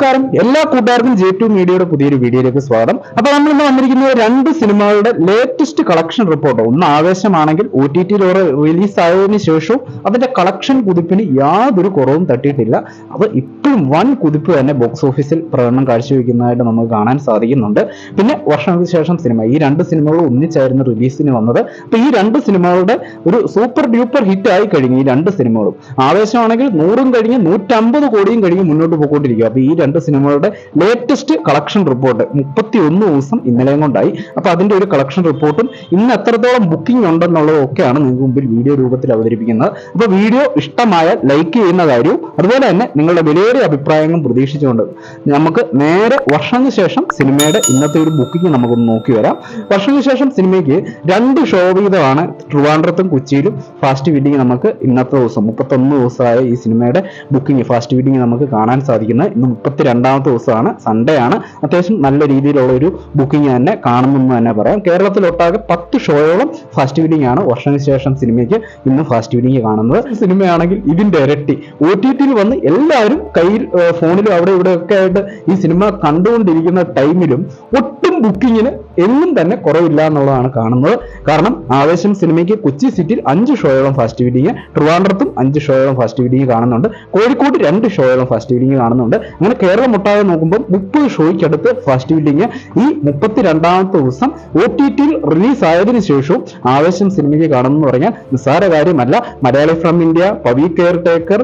നമസ്കാരം. എല്ലാ കൂട്ടുകാർക്കും ജെ ടു മീഡിയയുടെ പുതിയൊരു വീഡിയോയിലേക്ക് സ്വാഗതം. അപ്പൊ നമ്മൾ ഇന്ന് വന്നിരിക്കുന്നത് രണ്ട് സിനിമകളുടെ ലേറ്റസ്റ്റ് കളക്ഷൻ റിപ്പോർട്ട് ഒന്ന് ആവേശമാണെങ്കിൽ ഒ ടി ടി റിലീസ് ആയതിനു ശേഷവും അതിന്റെ കളക്ഷൻ കുതിപ്പിന് യാതൊരു കുറവും തട്ടിയിട്ടില്ല. അത് ഇപ്പോഴും വൻ കുതിപ്പ് തന്നെ ബോക്സ് ഓഫീസിൽ പ്രകടനം കാഴ്ചവെക്കുന്നതായിട്ട് നമുക്ക് കാണാൻ സാധിക്കുന്നുണ്ട്. പിന്നെ വർഷങ്ങൾക്ക് ശേഷം സിനിമ. ഈ രണ്ട് സിനിമകളും ഒന്നിച്ചായിരുന്നു റിലീസിന് വന്നത്. അപ്പൊ ഈ രണ്ട് സിനിമകളുടെ ഒരു സൂപ്പർ ഡ്യൂപ്പർ ഹിറ്റ് ആയി കഴിഞ്ഞു ഈ രണ്ട് സിനിമകളും. ആവേശമാണെങ്കിൽ നൂറും കഴിഞ്ഞ് നൂറ്റമ്പത് കോടിയും കഴിഞ്ഞ് മുന്നോട്ട് പോയിക്കൊണ്ടിരിക്കുക അപ്പൊ ഈ രണ്ട് സിനിമകളുടെ ലേറ്റസ്റ്റ് കളക്ഷൻ റിപ്പോർട്ട് മുപ്പത്തി ഒന്ന് ദിവസം ഇന്നലെയും കൊണ്ടായി. അപ്പൊ അതിന്റെ ഒരു കളക്ഷൻ റിപ്പോർട്ടും ഇന്ന് എത്രത്തോളം ബുക്കിംഗ് ഉണ്ടെന്നുള്ളതൊക്കെയാണ് നിങ്ങൾക്ക് മുമ്പിൽ വീഡിയോ രൂപത്തിൽ അവതരിപ്പിക്കുന്നത്. അപ്പൊ വീഡിയോ ഇഷ്ടമായ ലൈക്ക് ചെയ്യുന്ന കാര്യവും അതുപോലെ തന്നെ നിങ്ങളുടെ വിലയേറിയ അഭിപ്രായങ്ങളും പ്രതീക്ഷിച്ചുകൊണ്ട് നമുക്ക് നേരെ വർഷങ്ങൾക്ക് ശേഷം സിനിമയുടെ ഇന്നത്തെ ഒരു ബുക്കിംഗ് നമുക്കൊന്ന് നോക്കി വരാം. വർഷങ്ങൾക്ക് ശേഷം സിനിമയ്ക്ക് രണ്ട് ഷോ വീതമാണ് ട്രിവാൻഡ്രത്തും കൊച്ചിയിലും ഫാസ്റ്റ് ഫീഡിങ് നമുക്ക് ഇന്നത്തെ ദിവസം മുപ്പത്തൊന്ന് ദിവസമായ ഈ സിനിമയുടെ ബുക്കിംഗ് ഫാസ്റ്റ് ഫീഡിങ് നമുക്ക് കാണാൻ സാധിക്കുന്നത്. ഇന്ന് മുപ്പത്തി രണ്ടാമത്തെ ദിവസമാണ്. സൺഡേ ആണ്. അത്യാവശ്യം നല്ല രീതിയിലുള്ള ഒരു ബുക്കിംഗ് തന്നെ കാണുമെന്ന് തന്നെ പറയാം. കേരളത്തിലൊട്ടാകെ പത്ത് ഷോയോളം ഫസ്റ്റ് ഫീഡിങ് ആണ് വർഷത്തിന് ശേഷം സിനിമയ്ക്ക് ഇന്ന് ഫസ്റ്റ് ഫീഡിങ് കാണുന്നത്. സിനിമയാണെങ്കിൽ ഇതിന്റെ ഇരട്ടി. ഒ ടി ടിയിൽ വന്ന് എല്ലാവരും കയ്യിൽ ഫോണിലും അവിടെ ഇവിടെ ഒക്കെ ആയിട്ട് ഈ സിനിമ കണ്ടുകൊണ്ടിരിക്കുന്ന ടൈമിലും ബുക്കിങ്ങിന് എന്നും തന്നെ കുറവില്ല എന്നുള്ളതാണ് കാണുന്നത്. കാരണം ആവേശം സിനിമയ്ക്ക് കൊച്ചി സിറ്റിയിൽ അഞ്ച് ഷോയോളം ഫാസ്റ്റ് ഫീഡിങ് ട്രിവാൻഡ്രത്തും അഞ്ച് ഷോയോളം ഫാസ്റ്റ് ഫീഡിങ് കാണുന്നുണ്ട്. കോഴിക്കോട് രണ്ട് ഷോയോളം ഫാസ്റ്റ് ഫീഡിങ് കാണുന്നുണ്ട്. അങ്ങനെ കേരളം ഒട്ടാകെ നോക്കുമ്പോൾ മുപ്പത് ഷോയ്ക്കടുത്ത് ഫാസ്റ്റ് ഫീഡിങ് ഈ മുപ്പത്തി രണ്ടാമത്തെ ദിവസം ഒ ടി ടിയിൽ റിലീസ് ശേഷവും ആവേശം സിനിമയ്ക്ക് കാണുമെന്ന് പറഞ്ഞാൽ നിസ്സാര കാര്യമല്ല. Malayali from India Pavi caretaker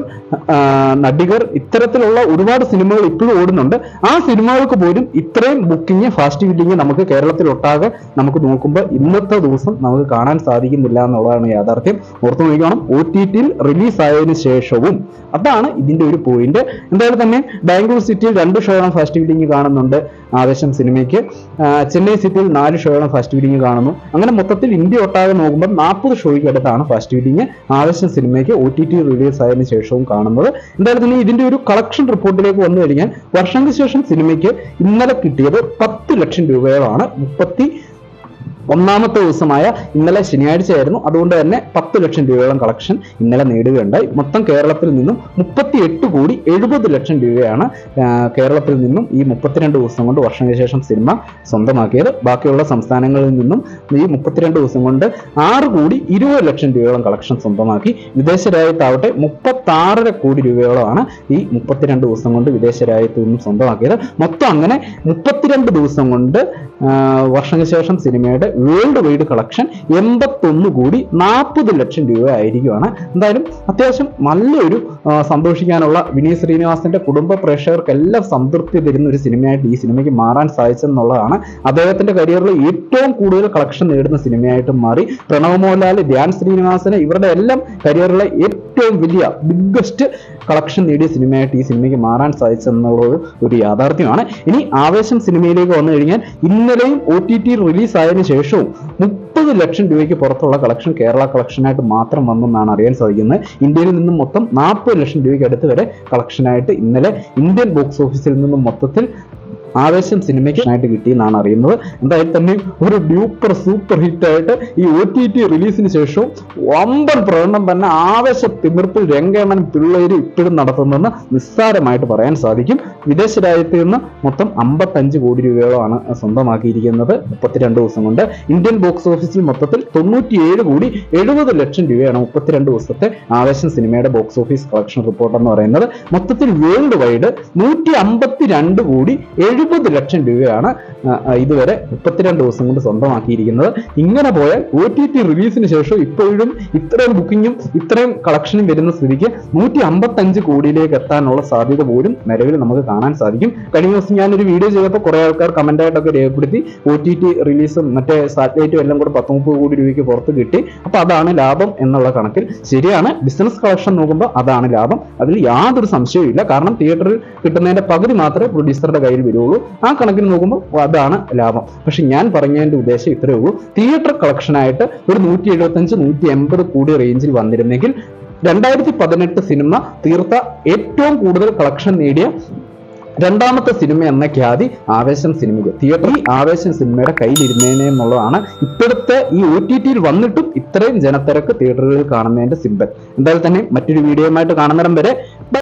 Nadikar ഇത്തരത്തിലുള്ള ഒരുപാട് സിനിമകൾ ഇപ്പോഴും ഓടുന്നുണ്ട്. ആ സിനിമകൾക്ക് പോലും ഇത്രയും ബുക്കിംഗ് ഫാസ്റ്റ് നമുക്ക് കേരളത്തിലൊട്ടാകെ നമുക്ക് നോക്കുമ്പോൾ ഇന്നത്തെ ദിവസം നമുക്ക് കാണാൻ സാധിക്കുന്നില്ല എന്നുള്ളതാണ് യാഥാർത്ഥ്യം. ഓർത്തു നോക്കണം ഒ ടി ടിയിൽ റിലീസായതിനു ശേഷവും അതാണ് ഇതിന്റെ ഒരു പോയിന്റ് എന്തായാലും തന്നെ ബാംഗ്ലൂർ സിറ്റിയിൽ രണ്ട് ഷോയോളം ഫസ്റ്റ് വീഡിങ് കാണുന്നുണ്ട് ആവേശം സിനിമയ്ക്ക്. ചെന്നൈ സിറ്റിയിൽ നാല് ഷോയോളം ഫസ്റ്റ് വീഡിങ് കാണുന്നു. അങ്ങനെ മൊത്തത്തിൽ ഇന്ത്യ ഒട്ടാകെ നോക്കുമ്പോൾ നാൽപ്പത് ഷോയ്ക്ക് അടുത്താണ് ഫസ്റ്റ് ഫീഡിങ് ആവേശം സിനിമയ്ക്ക് ഒ ടി ടി റിലീസ് ആയതിനു ശേഷവും കാണുന്നത്. എന്തായാലും തന്നെ ഇതിന്റെ ഒരു കളക്ഷൻ റിപ്പോർട്ടിലേക്ക് വന്നു കഴിഞ്ഞാൽ വർഷങ്ങൾക്ക് ശേഷം സിനിമയ്ക്ക് ഇന്നലെ കിട്ടിയത് പത്ത് ലക്ഷം രൂപയോളാണ് മുപ്പത്തി ഒന്നാമത്തെ ദിവസമായ ഇന്നലെ ശനിയാഴ്ചയായിരുന്നു. അതുകൊണ്ട് തന്നെ പത്ത് ലക്ഷം രൂപയോളം കളക്ഷൻ ഇന്നലെ നേടുകയുണ്ടായി. മൊത്തം കേരളത്തിൽ നിന്നും മുപ്പത്തി എട്ട് കോടി എഴുപത് ലക്ഷം രൂപയാണ് കേരളത്തിൽ നിന്നും ഈ മുപ്പത്തിരണ്ട് ദിവസം കൊണ്ട് വർഷങ്ങൾക്ക് ശേഷം സിനിമ സ്വന്തമാക്കിയത്. ബാക്കിയുള്ള സംസ്ഥാനങ്ങളിൽ നിന്നും ഈ മുപ്പത്തിരണ്ട് ദിവസം കൊണ്ട് ആറ് കോടി ഇരുപത് ലക്ഷം രൂപയോളം കളക്ഷൻ സ്വന്തമാക്കി. വിദേശ രാജ്യത്താവട്ടെ മുപ്പത്തി ആറര കോടി രൂപയോളമാണ് ഈ മുപ്പത്തിരണ്ട് ദിവസം കൊണ്ട് വിദേശ രാജ്യത്ത് നിന്നും സ്വന്തമാക്കിയത്. മൊത്തം അങ്ങനെ മുപ്പത്തിരണ്ട് ദിവസം കൊണ്ട് വർഷങ്ങൾക്ക് ശേഷം സിനിമയുടെ വേൾഡ് വൈഡ് കളക്ഷൻ എൺപത്തൊന്ന് കോടി നാൽപ്പത് ലക്ഷം രൂപ ആയിരിക്കുവാണ്. എന്തായാലും അത്യാവശ്യം നല്ലൊരു സന്തോഷിക്കാനുള്ള വിനീത് ശ്രീനിവാസന്റെ കുടുംബ പ്രേക്ഷകർക്കെല്ലാം സംതൃപ്തി തരുന്ന ഒരു സിനിമയായിട്ട് ഈ സിനിമയ്ക്ക് മാറാൻ സാധിച്ചെന്നുള്ളതാണ്. അദ്ദേഹത്തിന്റെ കരിയറിൽ ഏറ്റവും കൂടുതൽ കളക്ഷൻ നേടുന്ന സിനിമയായിട്ട് മാറി. പ്രണവ് മോഹൻലാൽ ധ്യാൻ ശ്രീനിവാസന് ഇവരുടെ എല്ലാം കരിയറിലെ ഏറ്റവും വലിയ ബിഗ്ഗസ്റ്റ് കളക്ഷൻ നേടിയ സിനിമയായിട്ട് ഈ സിനിമയ്ക്ക് മാറാൻ സാധിച്ചെന്നുള്ളത് ഒരു യാഥാർത്ഥ്യമാണ്. ഇനി ആവേശം സിനിമയിലേക്ക് വന്നു കഴിഞ്ഞാൽ ഇന്നലെയും ഒ ടി ടി റിലീസ് ആയതിനു ശേഷവും മുപ്പത് ലക്ഷം രൂപയ്ക്ക് പുറത്തുള്ള കളക്ഷൻ കേരള കളക്ഷനായിട്ട് മാത്രം വന്നെന്നാണ് അറിയാൻ സാധിക്കുന്നത്. ഇന്ത്യയിൽ നിന്നും മൊത്തം നാൽപ്പത് ലക്ഷം രൂപയ്ക്ക് അടുത്ത് വരെ കളക്ഷനായിട്ട് ഇന്നലെ ഇന്ത്യൻ ബോക്സ് ഓഫീസിൽ നിന്നും മൊത്തത്തിൽ ആവേശം സിനിമയ്ക്ക് ആയിട്ട് കിട്ടിയെന്നാണ് അറിയുന്നത്. എന്തായാലും തന്നെ ഒരു ഡ്യൂപ്പർ സൂപ്പർ ഹിറ്റ് ആയിട്ട് ഈ ഒ ടി ടി റിലീസിന് ശേഷവും വമ്പൻ പ്രകടനം തന്നെ ആവേശ തിമിർപ്പിൽ രംഗേണൻ പിള്ളേര് ഇപ്പോഴും നടത്തുന്നെന്ന് നിസ്സാരമായിട്ട് പറയാൻ സാധിക്കും. വിദേശ രാജ്യത്ത് നിന്ന് മൊത്തം അമ്പത്തഞ്ച് കോടി രൂപയോളമാണ് സ്വന്തമാക്കിയിരിക്കുന്നത് മുപ്പത്തിരണ്ട് ദിവസം കൊണ്ട്. ഇന്ത്യൻ ബോക്സ് ഓഫീസിൽ മൊത്തത്തിൽ തൊണ്ണൂറ്റിയേഴ് കോടി എഴുപത് ലക്ഷം രൂപയാണ് മുപ്പത്തിരണ്ട് ദിവസത്തെ ആവേശം സിനിമയുടെ ബോക്സ് ഓഫീസ് കളക്ഷൻ റിപ്പോർട്ട് എന്ന് പറയുന്നത്. മൊത്തത്തിൽ വേൾഡ് വൈഡ് നൂറ്റി അമ്പത്തിരണ്ട് കോടി കോടി എഴുപത് ലക്ഷം രൂപയാണ് ഇതുവരെ മുപ്പത്തിരണ്ട് ദിവസം കൊണ്ട് സ്വന്തമാക്കിയിരിക്കുന്നത്. ഇങ്ങനെ പോയാൽ ഒ ടി ടി റിലീസിന് ശേഷം ഇപ്പോഴും ഇത്രയും ബുക്കിങ്ങും ഇത്രയും കളക്ഷനും വരുന്ന സ്ഥിതിക്ക് നൂറ്റി അമ്പത്തഞ്ച് കോടിയിലേക്ക് എത്താനുള്ള സാധ്യത പോലും നിലവിൽ നമുക്ക് കാണാൻ സാധിക്കും. കഴിഞ്ഞ ദിവസം ഞാനൊരു വീഡിയോ ചെയ്തപ്പോൾ കുറെ ആൾക്കാർ കമന്റ് ആയിട്ടൊക്കെ രേഖപ്പെടുത്തി ഒ ടി ടി റിലീസും മറ്റേ സാറ്റലൈറ്റും എല്ലാം കൂടെ പത്ത് മുപ്പത് കോടി രൂപയ്ക്ക് പുറത്ത് കിട്ടി. അപ്പൊ അതാണ് ലാഭം എന്നുള്ള കണക്കിൽ. ശരിയാണ് ബിസിനസ് കളക്ഷൻ നോക്കുമ്പോൾ അതാണ് ലാഭം. അതിൽ യാതൊരു സംശയവും ഇല്ല കാരണം തിയേറ്ററിൽ കിട്ടുന്നതിന്റെ പകുതി മാത്രമേ പ്രൊഡ്യൂസറുടെ കയ്യിൽ വരുള്ളൂ. ആ കണക്കിന് നോക്കുമ്പോൾ അതാണ് ലാഭം. പക്ഷെ ഞാൻ പറഞ്ഞതിന്റെ ഉദ്ദേശം ഇത്രയേ ഉള്ളൂ. തിയേറ്റർ കളക്ഷനായിട്ട് ഒരു നൂറ്റി എഴുപത്തഞ്ച് നൂറ്റി എൺപത് കോടി റേഞ്ചിൽ വന്നിരുന്നെങ്കിൽ രണ്ടായിരത്തി പതിനെട്ട് സിനിമ തീർത്ത ഏറ്റവും കൂടുതൽ കളക്ഷൻ നേടിയ രണ്ടാമത്തെ സിനിമ എന്ന ഖ്യാതി ആവേശം സിനിമയ്ക്ക് തിയേറ്ററിൽ ആവേശം സിനിമയുടെ കയ്യിലിരുന്നേനെ എന്നുള്ളതാണ് ഇപ്പോഴത്തെ ഈ ഒ ടി ടിയിൽ വന്നിട്ടും ഇത്രയും ജനത്തിരക്ക് തിയേറ്ററുകളിൽ കാണുന്നതിന്റെ സിമ്പൽ എന്തായാലും തന്നെ മറ്റൊരു വീഡിയോയുമായിട്ട് കാണുന്നിടം വരെ